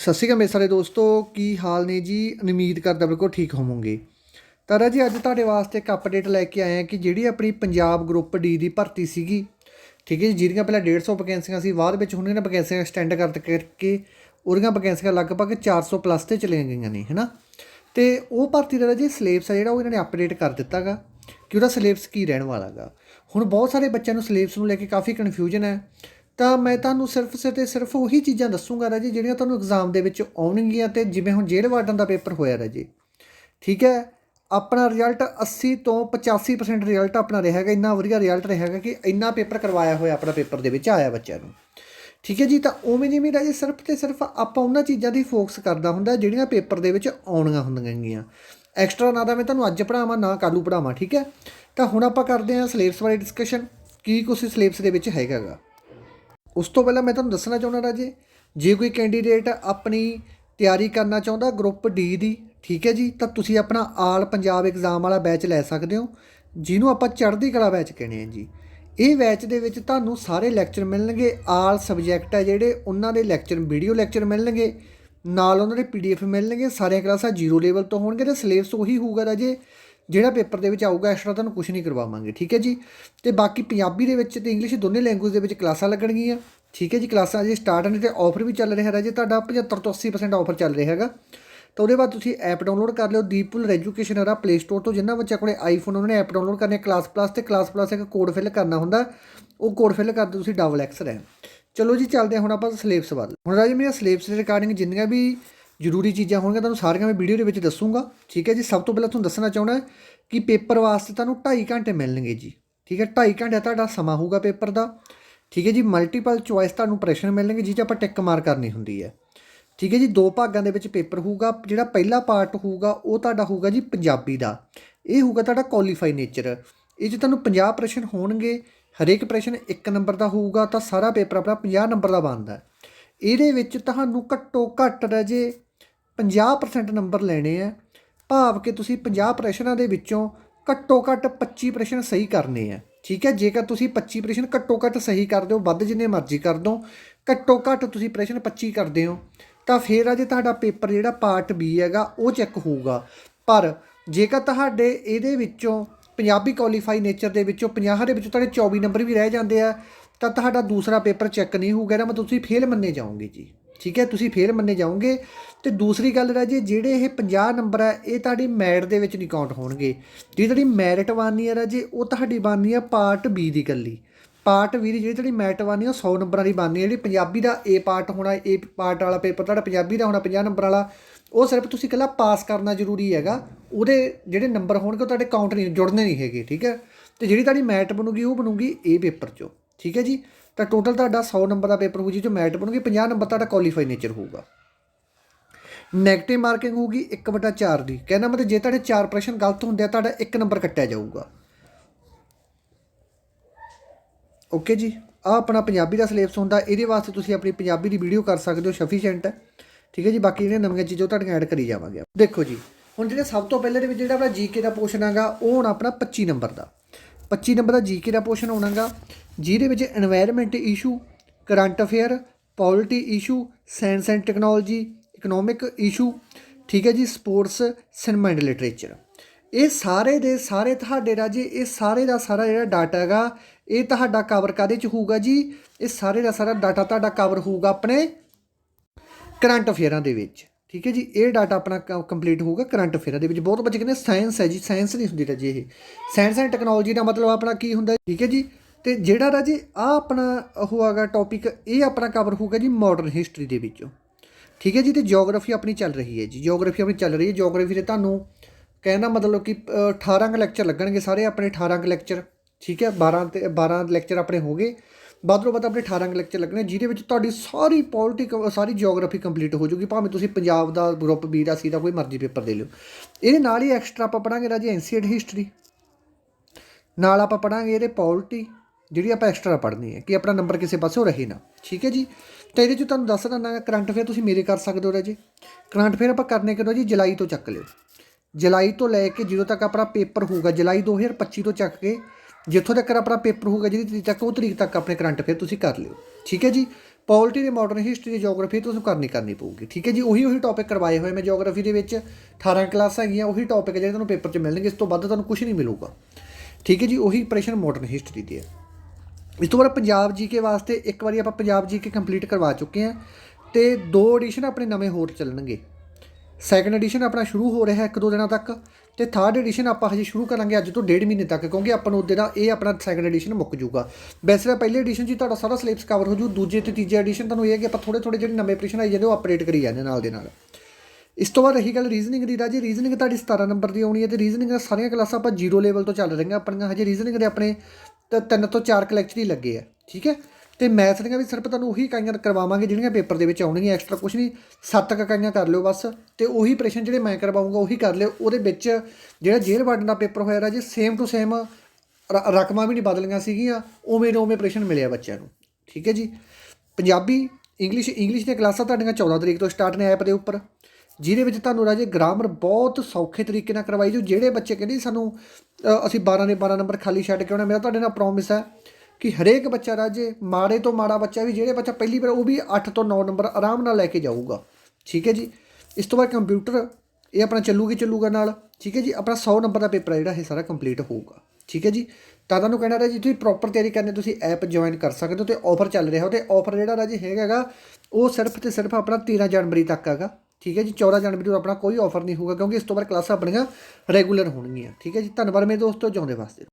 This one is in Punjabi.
ਸਤਿ ਸ਼੍ਰੀ ਅਕਾਲ ਮੇਰੇ ਸਾਰੇ ਦੋਸਤੋ, ਕੀ ਹਾਲ ਨੇ ਜੀ? ਉਮੀਦ ਕਰਦਾ ਬਿਲਕੁਲ ਠੀਕ ਹੋਵੋਗੇ। ਤਾਂ ਰਾਜੀ ਅੱਜ ਤੁਹਾਡੇ ਵਾਸਤੇ ਇੱਕ ਅਪਡੇਟ ਲੈ ਕੇ ਆਏ ਹਾਂ ਕਿ ਜਿਹੜੀ ਆਪਣੀ ਪੰਜਾਬ ਗਰੁੱਪ ਡੀ ਦੀ ਭਰਤੀ ਸੀਗੀ, ਠੀਕ ਹੈ ਜੀ ਜਿਹੜੀਆਂ ਪਹਿਲਾਂ 150 ਵੈਕੈਂਸੀਆਂ ਸੀ, ਬਾਅਦ ਵਿੱਚ ਹੁਣ ਇਹਨਾਂ ਵੈਕੈਂਸੀਆਂ ਐਕਸਟੈਂਡ ਕਰ ਕਰਕੇ ਉਹਦੀਆਂ ਵੈਕੈਂਸੀਆਂ ਲਗਭਗ 400 ਪਲੱਸ ਤੇ ਚਲੀਆਂ ਗਈਆਂ ਨੇ, ਹੈਨਾ? ਤੇ ਉਹ ਭਰਤੀ ਦਾ ਜੀ ਸਿਲੇਬਸ ਆ ਜਿਹੜਾ ਉਹ ਇਹਨਾਂ ਨੇ ਅਪਡੇਟ ਕਰ ਦਿੱਤਾਗਾ, ਕਿ ਉਹਦਾ ਸਿਲੇਬਸ ਕੀ ਰਹਿਣ ਵਾਲਾਗਾ ਹੁਣ ਬਹੁਤ ਸਾਰੇ ਬੱਚਿਆਂ ਨੂੰ ਸਿਲੇਬਸ ਨੂੰ ਲੈ ਕੇ ਕਾਫੀ ਕਨਫਿਊਜ਼ਨ ਹੈ। ਤਾਂ ਮੈਂ ਤੁਹਾਨੂੰ ਸਿਰਫ ਸੇ ਤੇ ਸਿਰਫ ਉਹੀ ਚੀਜ਼ਾਂ ਦੱਸੂਗਾ ਰਾਜੀ, ਜਿਹੜੀਆਂ ਤੁਹਾਨੂੰ ਐਗਜ਼ਾਮ ਦੇ ਵਿੱਚ ਆਉਣਗੀਆਂ ਤੇ ਜਿਵੇਂ ਹੁਣ ਜੇਲ੍ਹ ਵਾਰਡਨ ਦਾ ਪੇਪਰ ਹੋਇਆ ਰਾਜੀ। ਠੀਕ ਹੈ? ਆਪਣਾ ਰਿਜ਼ਲਟ 80 ਤੋਂ 85% ਰਿਜ਼ਲਟ ਆਪਣਾ ਰਿਹਾਗਾ ਇੰਨਾ ਵਧੀਆ ਰਿਜ਼ਲਟ ਰਿਹਾਗਾ ਕਿ ਇੰਨਾ ਪੇਪਰ ਕਰਵਾਇਆ ਹੋਇਆ ਆਪਣਾ ਪੇਪਰ ਦੇ ਵਿੱਚ ਆਇਆ ਬੱਚਿਆਂ ਨੂੰ। ਠੀਕ ਹੈ ਜੀ? ਤਾਂ ਉਵੇਂ ਜਿਵੇਂ ਰਾਜੀ ਸਿਰਫ ਤੇ ਸਿਰਫ ਆਪਾਂ ਉਹਨਾਂ ਚੀਜ਼ਾਂ ਦੀ ਫੋਕਸ ਕਰਦਾ ਹੁੰਦਾ, ਜਿਹੜੀਆਂ ਪੇਪਰ ਦੇ ਵਿੱਚ ਆਉਣੀਆਂ ਹੁੰਦੀਆਂ ਗੀਆਂ ਐਕਸਟਰਾ ਨਾ ਤਾਂ ਮੈਂ ਤੁਹਾਨੂੰ ਅੱਜ ਪੜਾਵਾਂ ਨਾ ਕੱਲ੍ਹ ਪੜਾਵਾਂ ਠੀਕ ਹੈ? ਤਾਂ ਹੁਣ ਆਪਾਂ ਕਰਦੇ ਹਾਂ ਸਿਲੇਬਸ ਬਾਰੇ ਡਿਸਕਸ਼ਨ ਕੀ ਕੁਛ ਸਿਲੇਬਸ ਦੇ ਵਿੱਚ ਹੈਗਾਗਾ। ਉਸ ਤੋਂ ਪਹਿਲਾਂ ਮੈਂ ਤੁਹਾਨੂੰ ਦੱਸਣਾ ਚਾਹੁੰਦਾ ਰਾਜੇ, ਜੇ ਕੋਈ ਕੈਂਡੀਡੇਟ ਆਪਣੀ ਤਿਆਰੀ ਕਰਨਾ ਚਾਹੁੰਦਾ ਗਰੁੱਪ ਡੀ ਦੀ, ਠੀਕ ਹੈ ਜੀ, ਤਾਂ ਤੁਸੀਂ ਆਪਣਾ ਆਲ ਪੰਜਾਬ ਐਗਜ਼ਾਮ ਵਾਲਾ ਬੈਚ ਲੈ ਸਕਦੇ ਹੋ, ਜਿਹਨੂੰ ਆਪਾਂ ਚੜ੍ਹਦੀ ਕਲਾ ਬੈਚ ਕਹਿੰਦੇ ਆ ਜੀ। ਇਹ ਬੈਚ ਦੇ ਵਿੱਚ ਤੁਹਾਨੂੰ ਸਾਰੇ ਲੈਕਚਰ ਮਿਲਣਗੇ, ਆਲ ਸਬਜੈਕਟ ਹੈ ਜਿਹੜੇ, ਉਹਨਾਂ ਦੇ ਲੈਕਚਰ ਵੀਡੀਓ ਲੈਕਚਰ ਮਿਲਣਗੇ, ਨਾਲ ਉਹਨਾਂ ਦੇ ਪੀਡੀਐਫ ਮਿਲਣਗੇ, ਸਾਰੀਆਂ ਕਲਾਸਾਂ ਜ਼ੀਰੋ ਲੈਵਲ ਤੋਂ ਹੋਣਗੇ ਤੇ ਸਿਲੇਬਸ ਉਹੀ ਹੋਊਗਾ ਰਾਜੇ। ਜਿਹੜਾ ਪੇਪਰ ਦੇ ਵਿੱਚ ਆਊਗਾ ਐਕਸਟਰਾ ਤੁਹਾਨੂੰ ਕੁਝ ਨਹੀਂ ਕਰਵਾਵਾਂਗੇ, ਠੀਕ ਹੈ ਜੀ? ਤੇ ਬਾਕੀ ਪੰਜਾਬੀ ਦੇ ਵਿੱਚ ਤੇ ਇੰਗਲਿਸ਼ ਦੋਨੇ ਲੈਂਗੁਏਜ ਦੇ ਵਿੱਚ ਕਲਾਸਾਂ ਲੱਗਣਗੀਆਂ, ਠੀਕ ਹੈ ਜੀ? ਕਲਾਸਾਂ ਅਜੇ ਸਟਾਰਟ ਨੇ ਤੇ ਆਫਰ ਵੀ ਚੱਲ ਰਿਹਾ ਰਾਜੇ ਤੁਹਾਡਾ 75 ਤੋਂ 80% ਆਫਰ ਚੱਲ ਰਿਹਾ ਹੈਗਾ। ਤਾਂ ਉਹਦੇ ਬਾਅਦ ਤੁਸੀਂ ਐਪ ਡਾਊਨਲੋਡ ਕਰ ਲਿਓ, ਦੀਪੁਲ ਐਜੂਕੇਸ਼ਨ ਹੈਗਾ ਪਲੇ ਸਟੋਰ ਤੋਂ, ਜਿੰਨਾ ਬੱਚਾ ਕੋਲੇ ਆਈਫੋਨ ਉਹਨਾਂ ਨੇ ਐਪ ਡਾਊਨਲੋਡ ਕਰਨੀ ਹੈ ਕਲਾਸ ਪਲੱਸ ਤੇ ਕਲਾਸ ਪਲੱਸ ਇੱਕ ਕੋਡ ਫਿਲ ਕਰਨਾ ਹੁੰਦਾ, ਉਹ ਕੋਡ ਫਿਲ ਕਰਦੇ ਤੁਸੀਂ ਡਬਲ ਐਕਸ ਰਹਿ ਚਲੋ ਜੀ, ਚੱਲਦੇ ਹਾਂ ਹੁਣ ਆਪਾਂ ਸਿਲੇਬਸ ਵੱਲ ਹੁਣ ਰਾਜੇ ਮੇਰਾ ਸਿਲੇਬਸ ਦੇ ਰਿਕਾਰਡਿੰਗ ਜਿੰਨੀਆਂ ਵੀ ਜ਼ਰੂਰੀ ਚੀਜ਼ਾਂ ਹੋਣਗੀਆਂ, ਤੁਹਾਨੂੰ ਸਾਰੀਆਂ ਮੈਂ ਵੀਡੀਓ ਦੇ ਵਿੱਚ ਦੱਸੂਗਾ। ਠੀਕ ਹੈ ਜੀ? ਸਭ ਤੋਂ ਪਹਿਲਾਂ ਤੁਹਾਨੂੰ ਦੱਸਣਾ ਚਾਹੁੰਦਾ ਕਿ ਪੇਪਰ ਵਾਸਤੇ ਤੁਹਾਨੂੰ 2.5 ਘੰਟੇ ਮਿਲਣਗੇ ਜੀ। ਠੀਕ ਹੈ? 2.5 ਘੰਟੇ ਤੁਹਾਡਾ ਸਮਾਂ ਹੋਊਗਾ ਪੇਪਰ ਦਾ। ਠੀਕ ਹੈ ਜੀ? ਮਲਟੀਪਲ ਚੁਆਇਸ ਤੁਹਾਨੂੰ ਪ੍ਰਸ਼ਨ ਮਿਲਣਗੇ ਜਿਹ 'ਚ ਆਪਾਂ ਟਿਕ ਮਾਰ ਕਰਨੀ ਹੁੰਦੀ ਹੈ। ਠੀਕ ਹੈ ਜੀ? ਦੋ ਭਾਗਾਂ ਦੇ ਵਿੱਚ ਪੇਪਰ ਹੋਊਗਾ, ਜਿਹੜਾ ਪਹਿਲਾ ਪਾਰਟ ਹੋਊਗਾ, ਉਹ ਤੁਹਾਡਾ ਹੋਊਗਾ ਜੀ ਪੰਜਾਬੀ ਦਾ। ਇਹ ਹੋਊਗਾ ਤੁਹਾਡਾ ਕੁਆਲੀਫਾਈ ਨੇਚਰ ਇਹ 'ਚ ਤੁਹਾਨੂੰ 50 ਪ੍ਰਸ਼ਨ ਹੋਣਗੇ, ਹਰੇਕ ਪ੍ਰਸ਼ਨ 1 ਨੰਬਰ ਦਾ ਹੋਊਗਾ, ਤਾਂ ਸਾਰਾ ਪੇਪਰ ਆਪਣਾ 50 ਨੰਬਰ ਦਾ ਬਣਦਾ ਇਹਦੇ ਵਿੱਚ ਤੁਹਾਨੂੰ ਘੱਟੋ ਘੱਟ ਰਜੇ 50% ਨੰਬਰ ਲੈਣੇ ਆ। ਭਾਵ ਕਿ ਤੁਸੀਂ 50 ਪ੍ਰਸ਼ਨਾਂ ਦੇ ਵਿੱਚੋਂ ਘੱਟੋ ਘੱਟ 25 ਪ੍ਰਸ਼ਨ ਸਹੀ ਕਰਨੇ ਆ। ਠੀਕ ਹੈ, ਜੇਕਰ ਤੁਸੀਂ 25 ਪ੍ਰਸ਼ਨ ਘੱਟੋ ਘੱਟ ਸਹੀ ਕਰਦੇ ਹੋ, ਵੱਧ ਜਿੰਨੇ ਮਰਜ਼ੀ ਕਰ ਦੋ ਘੱਟੋ ਘੱਟ ਤੁਸੀਂ ਪ੍ਰਸ਼ਨ 25 ਕਰਦੇ ਹੋ, ਤਾਂ ਫਿਰ ਅਜੇ ਤੁਹਾਡਾ ਪੇਪਰ ਜਿਹੜਾ ਪਾਰਟ B ਹੈਗਾ, ਉਹ ਚੈੱਕ ਹੋਊਗਾ। ਪਰ ਜੇਕਰ ਤੁਹਾਡੇ ਇਹਦੇ ਵਿੱਚੋਂ ਪੰਜਾਬੀ ਕੁਆਲੀਫਾਈ ਨੇਚਰ ਦੇ ਵਿੱਚੋਂ 50 ਦੇ ਵਿੱਚੋਂ ਤੁਹਾਡੇ 24 ਨੰਬਰ ਵੀ ਰਹਿ ਜਾਂਦੇ ਆ, ਤਾਂ ਤੁਹਾਡਾ ਦੂਸਰਾ ਪੇਪਰ ਚੈੱਕ ਨਹੀਂ ਹੋਊਗਾ, ਇਹਦਾ ਮੈਂ ਤੁਸੀਂ ਫੇਲ ਮੰਨੇ ਜਾਓਗੇ ਜੀ। ਠੀਕ ਹੈ, ਤੁਸੀਂ ਫੇਲ ਮੰਨੇ ਜਾਓਗੇ। ਤੇ ਦੂਸਰੀ ਗੱਲ ਹੈ ਜੀ ਜਿਹੜੇ ਇਹ 50 ਨੰਬਰ ਹੈ ਇਹ ਤੁਹਾਡੀ ਮੈਰਿਟ ਦੇ ਵਿੱਚ ਨਹੀਂ ਕਾਊਂਟ ਹੋਣਗੇ। ਜਿਹੜੀ ਤੁਹਾਡੀ ਮੈਰਿਟ ਬਾਨੀ ਹੈ ਰਾਜੇ, ਉਹ ਤੁਹਾਡੀ ਬਾਨੀ ਹੈ ਪਾਰਟ ਬੀ ਦੀ ਕੱਲੀ ਪਾਰਟ B ਦੀ ਜਿਹੜੀ ਤੁਹਾਡੀ ਮੈਟ ਬਾਨੀ ਉਹ 100 ਨੰਬਰਾਂ ਦੀ ਬਾਨੀ ਹੈ ਜਿਹੜੀ ਪੰਜਾਬੀ ਦਾ ਏ ਪਾਰਟ ਹੋਣਾ ਏ ਪਾਰਟ ਵਾਲਾ ਪੇਪਰ, ਤੁਹਾਡਾ ਪੰਜਾਬੀ ਦਾ ਹੋਣਾ 50 ਨੰਬਰ ਵਾਲਾ, ਉਹ ਸਿਰਫ ਤੁਸੀਂ ਇਕੱਲਾ ਪਾਸ ਕਰਨਾ ਜ਼ਰੂਰੀ ਹੈਗਾ। ਉਹਦੇ ਜਿਹੜੇ ਨੰਬਰ ਹੋਣਗੇ, ਉਹ ਤੁਹਾਡੇ ਕਾਊਂਟ ਨਹੀਂ, ਜੁੜਨੇ ਨਹੀਂ ਹੈਗੇ, ਠੀਕ ਹੈ। ਤੇ ਜਿਹੜੀ ਤੁਹਾਡੀ ਮੈਟ ਬਣੂਗੀ, ਉਹ ਬਣੂਗੀ A ਪੇਪਰ 'ਚੋਂ, ਠੀਕ ਹੈ ਜੀ। ਤਾਂ ਟੋਟਲ ਤੁਹਾਡਾ 100 ਨੰਬਰ ਦਾ ਪੇਪਰ ਹੋਊ ਜੀ ਜੋ ਮੈਰਿਟ ਬਣੂਗੀ 50 ਨੰਬਰ ਤੁਹਾਡਾ ਕੁਆਲੀਫਾਈ ਨੇਚਰ ਹੋਊਗਾ। ਨੈਗੇਟਿਵ ਮਾਰਕਿੰਗ ਹੋਊਗੀ 1/4 ਦੀ। ਕਹਿੰਦਾ ਮਤਲਬ ਜੇ ਤੁਹਾਡੇ 4 ਪ੍ਰਸ਼ਨ ਗਲਤ ਹੁੰਦੇ ਆ, ਤੁਹਾਡਾ 1 ਨੰਬਰ ਕੱਟਿਆ ਜਾਊਗਾ। ਓਕੇ ਜੀ? ਆ ਆਪਣਾ ਪੰਜਾਬੀ ਦਾ ਸਿਲੇਬਸ ਹੁੰਦਾ, ਇਹਦੇ ਵਾਸਤੇ ਤੁਸੀਂ ਆਪਣੀ ਪੰਜਾਬੀ ਦੀ ਵੀਡੀਓ ਕਰ ਸਕਦੇ ਹੋ ਸਫੀਸ਼ੀਐਂਟ ਹੈ ਠੀਕ ਹੈ ਜੀ? ਬਾਕੀ ਜਿਹੜੀਆਂ ਨਵੀਆਂ ਚੀਜ਼ਾਂ ਤੁਹਾਡੀਆਂ ਐਡ ਕਰੀ ਜਾਵਾਂਗੇ। ਦੇਖੋ ਜੀ, ਹੁਣ ਜਿਹੜਾ ਸਭ ਤੋਂ ਪਹਿਲੇ ਦੇ ਵਿੱਚ ਜਿਹੜਾ ਆਪਣਾ ਜੀਕੇ ਦਾ ਪੋਰਸ਼ਨ ਹੈਗਾ, ਉਹ ਹੋਣਾ ਆਪਣਾ 25 ਨੰਬਰ ਦਾ। 25 ਨੰਬਰ ਦਾ ਜੀਕੇ ਦਾ ਪੋਰਸ਼ਨ ਹੋਣਾਗਾ ਜਿਹਦੇ ਵਿੱਚ environment issue current affair polity issue science and technology economic issue ਠੀਕ ਹੈ ਜੀ ਸਪੋਰਟਸ ਸਿਨੇਮਾ ਐਂਡ ਲਿਟਰੇਚਰ ਇਹ ਸਾਰੇ ਦੇ ਸਾਰੇ ਤੁਹਾਡੇ ਦਾ ਜੀ, ਇਹ ਸਾਰੇ ਦਾ ਸਾਰਾ ਜਿਹੜਾ ਡਾਟਾ ਹੈਗਾ, ਇਹ ਤੁਹਾਡਾ ਕਵਰ ਕਾਦੇ ਚ ਹੋਊਗਾ ਜੀ? ਇਹ ਸਾਰੇ ਦਾ ਸਾਰਾ ਡਾਟਾ ਤੁਹਾਡਾ ਕਵਰ ਹੋਊਗਾ ਆਪਣੇ ਕਰੰਟ ਅਫੇਅਰਾਂ ਦੇ ਵਿੱਚ। ਠੀਕ ਹੈ ਜੀ ਇਹ ਡਾਟਾ ਆਪਣਾ ਕੰਪਲੀਟ ਹੋਊਗਾ ਕਰੰਟ ਅਫੇਅਰਾਂ ਦੇ ਵਿੱਚ। ਬਹੁਤ ਬੱਚੇ ਕਹਿੰਦੇ ਸਾਇੰਸ ਹੈ ਜੀ ਸਾਇੰਸ ਨਹੀਂ ਹੁੰਦੀ ਰਾਜੇ ਇਹ। ਸਾਇੰਸ ਐਂਡ ਟੈਕਨੋਲੋਜੀ ਦਾ ਮਤਲਬ ਆਪਣਾ ਕੀ ਹੁੰਦਾ ਠੀਕ ਹੈ ਜੀ ਤੇ ਜਿਹੜਾ ਰਾਜੇ ਆ ਆਪਣਾ ਉਹ ਹੈਗਾ ਟੌਪਿਕ ਇਹ ਆਪਣਾ ਕਵਰ ਹੋਊਗਾ ਜੀ ਮਾਡਰਨ ਹਿਸਟਰੀ ਦੇ ਵਿੱਚੋਂ। ਠੀਕ ਹੈ ਜੀ ਤੇ ਜੀਓਗ੍ਰਾਫੀ ਆਪਣੀ ਚੱਲ ਰਹੀ ਹੈ ਜੀ। ਜੀਓਗ੍ਰਾਫੀ ਆਪਣੀ ਚੱਲ ਰਹੀ ਹੈ ਜੀਓਗ੍ਰਾਫੀ ਦੇ ਤੁਹਾਨੂੰ ਕਹਿਣ ਮਤਲਬ ਕਿ ਅ, 18 ਲੈਕਚਰ ਲੱਗਣਗੇ ਸਾਰੇ ਆਪਣੇ 18 ਲੈਕਚਰ ਠੀਕ ਹੈ 12 ਤੇ 12 ਲੈਕਚਰ ਆਪਣੇ ਹੋ ਗਏ ਵੱਧ ਤੋਂ ਵੱਧ ਆਪਣੇ 18 ਲੈਕਚਰ ਲੱਗਣੇ, ਜਿਹਦੇ ਵਿੱਚ ਤੁਹਾਡੀ ਸਾਰੀ ਪੋਲਿਟਿਕ ਸਾਰੀ ਜੀਓਗ੍ਰਾਫੀ ਕੰਪਲੀਟ ਹੋ ਜੂਗੀ ਭਾਵੇਂ ਤੁਸੀਂ ਪੰਜਾਬ ਦਾ ਗਰੁੱਪ ਬੀ ਦਾ ਸੀ ਦਾ, ਕੋਈ ਮਰਜ਼ੀ ਪੇਪਰ ਦੇ ਲਿਓ। ਇਹਦੇ ਨਾਲ ਹੀ ਐਕਸਟਰਾ ਆਪਾਂ ਪੜਾਂਗੇ ਰਾਜੀ ਐਨਸੀਐਡ ਹਿਸਟਰੀ ਨਾਲ ਆਪਾਂ ਪੜਾਂਗੇ ਇਹਦੇ ਪੋਲਿਟੀ ਜਿਹੜੀ ਆਪਾਂ ਐਕਸਟਰਾ ਪੜ੍ਹਨੀ ਹੈ, ਕਿ ਆਪਣਾ ਨੰਬਰ ਕਿਸੇ ਪਾਸੋਂ ਰਹੇ ਨਾ। ਠੀਕ ਹੈ ਜੀ? ਤਾਂ ਇਹਦੇ ਚ ਤੁਹਾਨੂੰ ਦੱਸ ਦਿੰਦਾ ਕਰੰਟ ਅਫੇਅਰ ਤੁਸੀਂ ਮੇਰੇ ਕਰ ਸਕਦੇ ਹੋ ਰਾਜੇ। ਕਰੰਟ ਅਫੇਅਰ ਆਪਾਂ ਕਰਨੇ ਕਦੋਂ ਜੀ? ਜੁਲਾਈ ਤੋਂ ਚੱਕ ਲਿਓ। ਜੁਲਾਈ ਤੋਂ ਲੈ ਕੇ ਜਦੋਂ ਤੱਕ ਆਪਣਾ ਪੇਪਰ ਹੋਊਗਾ, ਜੁਲਾਈ 2025 ਤੋਂ ਚੱਕ ਕੇ ਜਿੱਥੋਂ ਤੱਕ ਆਪਣਾ ਪੇਪਰ ਹੋਊਗਾ, ਜਿਹਦੀ ਤਰੀਕ ਤੱਕ, ਉਹ ਤਰੀਕ ਤੱਕ ਆਪਣੇ ਕਰੰਟ ਅਫੇਅਰ ਤੁਸੀਂ ਕਰ ਲਿਓ। ਠੀਕ ਹੈ ਜੀ? ਪੋਲਿਟੀ ਦੇ ਮਾਡਰਨ ਹਿਸਟਰੀ ਦੀ ਜੀਓਗ੍ਰਾਫੀ ਤੁਹਾਨੂੰ ਕਰਨੀ ਕਰਨੀ ਪਊਗੀ। ਠੀਕ ਹੈ ਜੀ? ਉਹੀ ਉਹੀ ਟੌਪਿਕ ਕਰਵਾਏ ਹੋਏ ਮੈਂ ਜੀਓਗ੍ਰਾਫੀ ਦੇ ਵਿੱਚ। 18 ਕਲਾਸਾਂ ਹੈਗੀਆਂ, ਉਹੀ ਟੌਪਿਕ ਜਿਹੜੇ ਤੁਹਾਨੂੰ ਪੇਪਰ 'ਚ ਮਿਲਣਗੇ, ਇਸ ਤੋਂ ਵੱਧ ਤੁਹਾਨੂੰ ਕੁਝ ਨਹੀਂ ਮਿਲੂਗਾ। ਠੀਕ ਹੈ ਜੀ? ਉਹੀ ਪ੍ਰੈਸ਼ਨ ਮਾਡਰਨ ਹਿਸਟਰੀ ਦੀ ਹੈ। ਇਸ ਤੋਂ ਬਾਅਦ ਪੰਜਾਬ ਜੀਕੇ ਵਾਸਤੇ ਇੱਕ ਵਾਰੀ ਆਪਾਂ ਪੰਜਾਬ ਜੀਕੇ ਕੰਪਲੀਟ ਕਰਵਾ ਚੁੱਕੇ ਹਾਂ ਤੇ ਦੋ ਐਡੀਸ਼ਨ ਆਪਣੇ ਨਵੇਂ ਹੋਰ ਚੱਲਣਗੇ। ਸੈਕੰਡ ਐਡੀਸ਼ਨ ਆਪਣਾ ਸ਼ੁਰੂ ਹੋ ਰਿਹਾ ਇੱਕ ਦੋ ਦਿਨਾਂ ਤੱਕ ਤੇ ਥਰਡ ਐਡੀਸ਼ਨ ਆਪਾਂ ਹਜੇ ਸ਼ੁਰੂ ਕਰਾਂਗੇ ਅੱਜ ਤੋਂ ਡੇਢ ਮਹੀਨੇ ਤੱਕ, ਕਿਉਂਕਿ ਆਪਾਂ ਨੂੰ ਉਹਦੇ ਦਾ ਇਹ ਆਪਣਾ ਸੈਕੰਡ ਐਡੀਸ਼ਨ ਮੁੱਕ ਜੂਗਾ ਵੈਸੇ ਤਾਂ ਪਹਿਲੇ ਐਡੀਸ਼ਨ 'ਚ ਤੁਹਾਡਾ ਸਾਰਾ ਸਿਲੇਬਸ ਕਵਰ ਹੋ ਜੂ ਦੂਜੇ ਤੇ ਤੀਜੇ ਐਡੀਸ਼ਨ ਤੁਹਾਨੂੰ ਇਹ ਹੈ ਕਿ ਆਪਾਂ ਥੋੜੇ ਥੋੜੇ ਜਿਹੜੇ ਨਵੇਂ ਪ੍ਰਸ਼ਨ ਆਈ ਜਾਂਦੇ ਉਹ ਅਪਡੇਟ ਕਰੀ ਜਾਂਦੇ ਨਾਲ ਦੇ ਨਾਲ। ਇਸ ਤੋਂ ਬਾਅਦ ਰਹੀ ਗੱਲ ਰੀਜ਼ਨਿੰਗ ਦੀ, ਰਾਜੀ ਰੀਜ਼ਨਿੰਗ ਤੁਹਾਡੀ 17 ਨੰਬਰ ਦੀ ਆਉਣੀ ਹੈ ਤੇ ਰੀਜ਼ਨਿੰਗ ਦਾ ਸਾਰੀਆਂ ਕਲਾਸਾਂ ਆਪਾਂ ਜ਼ੀਰੋ ਲੈਵਲ ਤੋਂ ਚੱਲ ਰਹੀਆਂ, ਆਪਣੀਆਂ ਹਜੇ ਰੀਜ਼ਨਿੰਗ ਦੇ ਆਪਣੇ ਤ- ਤਿੰਨ ਤੋਂ ਚਾਰ ਕੁ ਲੈਕਚਰ ਹੀ ਲੱਗੇ ਆ, ਠੀਕ ਹੈ? ਤੇ ਮੈਥ ਦੀਆਂ ਵੀ ਸਿਰਫ ਤੁਹਾਨੂੰ ਉਹੀ ਇਕਾਈਆਂ ਕਰਵਾਵਾਂਗੇ ਜਿਹੜੀਆਂ ਪੇਪਰ ਦੇ ਵਿੱਚ ਆਉਣਗੀਆਂ ਐਕਸਟਰਾ ਕੁਝ ਨਹੀਂ ਸੱਤ ਕੁ ਇਕਾਈਆਂ ਕਰ ਲਿਓ ਬਸ ਤੇ ਉਹੀ ਪ੍ਰਸ਼ਨ ਜਿਹੜੇ ਮੈਂ ਕਰਵਾਉਂਗਾ ਉਹੀ ਕਰ ਲਿਓ, ਉਹਦੇ ਵਿੱਚ ਜਿਹੜਾ ਜੇਲ੍ਹ ਵਾਰਡਨ ਦਾ ਪੇਪਰ ਹੋਇਆ ਰਾਜੇ ਸੇਮ ਟੂ ਸੇਮ ਰਕਮਾਂ ਵੀ ਨਹੀਂ ਬਦਲੀਆਂ ਸੀਗੀਆਂ, ਉਵੇਂ ਦੇ ਉਵੇਂ ਪ੍ਰਸ਼ਨ ਮਿਲਿਆ ਬੱਚਿਆਂ ਨੂੰ, ਠੀਕ ਹੈ ਜੀ? ਪੰਜਾਬੀ ਇੰਗਲਿਸ਼ ਇੰਗਲਿਸ਼ ਦੀਆਂ ਕਲਾਸਾਂ ਤੁਹਾਡੀਆਂ 14 ਤਰੀਕ ਤੋਂ ਸਟਾਰਟ ਨੇ ਐਪ ਦੇ ਉੱਪਰ, ਜਿਹਦੇ ਵਿੱਚ ਤੁਹਾਨੂੰ ਰਾਜੇ ਗ੍ਰਾਮਰ ਬਹੁਤ ਸੌਖੇ ਤਰੀਕੇ ਨਾਲ ਕਰਵਾਈ ਜੋ ਜਿਹੜੇ ਬੱਚੇ ਕਹਿੰਦੇ ਸੀ ਸਾਨੂੰ ਅਸੀਂ 12 ਦੇ 12 ਨੰਬਰ ਖਾਲੀ ਛੱਡ ਕੇ ਆਉਣਾ, ਮੇਰਾ ਤੁਹਾਡੇ ਨਾਲ ਪ੍ਰੋਮਿਸ ਹੈ ਕਿ ਹਰੇਕ ਬੱਚਾ ਰਾਜੇ ਮਾੜੇ ਤੋਂ ਮਾੜਾ ਬੱਚਾ ਵੀ ਜਿਹੜੇ ਬੱਚਾ ਪਹਿਲੀ ਵਾਰ ਉਹ ਵੀ 8 ਤੋਂ 9 ਨੰਬਰ ਆਰਾਮ ਨਾਲ ਲੈ ਕੇ ਜਾਊਗਾ। ਠੀਕ ਹੈ ਜੀ? ਇਸ ਤੋਂ ਬਾਅਦ ਕੰਪਿਊਟਰ ਇਹ ਆਪਣਾ ਚੱਲੂਗੀ ਚੱਲੂਗਾ ਨਾਲ। ਠੀਕ ਹੈ ਜੀ? ਆਪਣਾ 100 ਨੰਬਰ ਦਾ ਪੇਪਰ ਹੈ ਜਿਹੜਾ ਇਹ ਸਾਰਾ ਕੰਪਲੀਟ ਹੋਊਗਾ। ਠੀਕ ਹੈ ਜੀ? ਤਾਂ ਤੁਹਾਨੂੰ ਕਹਿਣਾ ਰਾਜੀ ਤੁਸੀਂ ਪ੍ਰੋਪਰ ਤਿਆਰੀ ਕਰਨੀ ਤੁਸੀਂ ਐਪ ਜੁਆਇਨ ਕਰ ਸਕਦੇ ਹੋ ਤੇ ਆਫਰ ਚੱਲ ਰਿਹਾ ਉਹ ਤੇ ਆਫਰ ਜਿਹੜਾ ਰਾਜੇ ਹੈਗਾ ਗਾ, ਉਹ ਸਿਰਫ ਤੇ ਸਿਰਫ ਆਪਣਾ 13 ਜਨਵਰੀ ਤੱਕ ਹੈਗਾ। ਠੀਕ ਹੈ ਜੀ? 14 ਜਨਵਰੀ ਨੂੰ ਆਪਣਾ ਕੋਈ ਆਫਰ ਨਹੀਂ ਹੋਊਗਾ ਕਿਉਂਕਿ ਇਸ ਤੋਂ ਬਾਅਦ ਕਲਾਸਾਂ ਆਪਣੀਆਂ ਰੈਗੂਲਰ ਹੋਣਗੀਆਂ। ਠੀਕ ਹੈ ਜੀ? ਧੰਨਵਾਦ ਮੇਰੇ ਦੋਸਤੋ ਜਾਉਂਦੇ ਵਾਸਤੇ।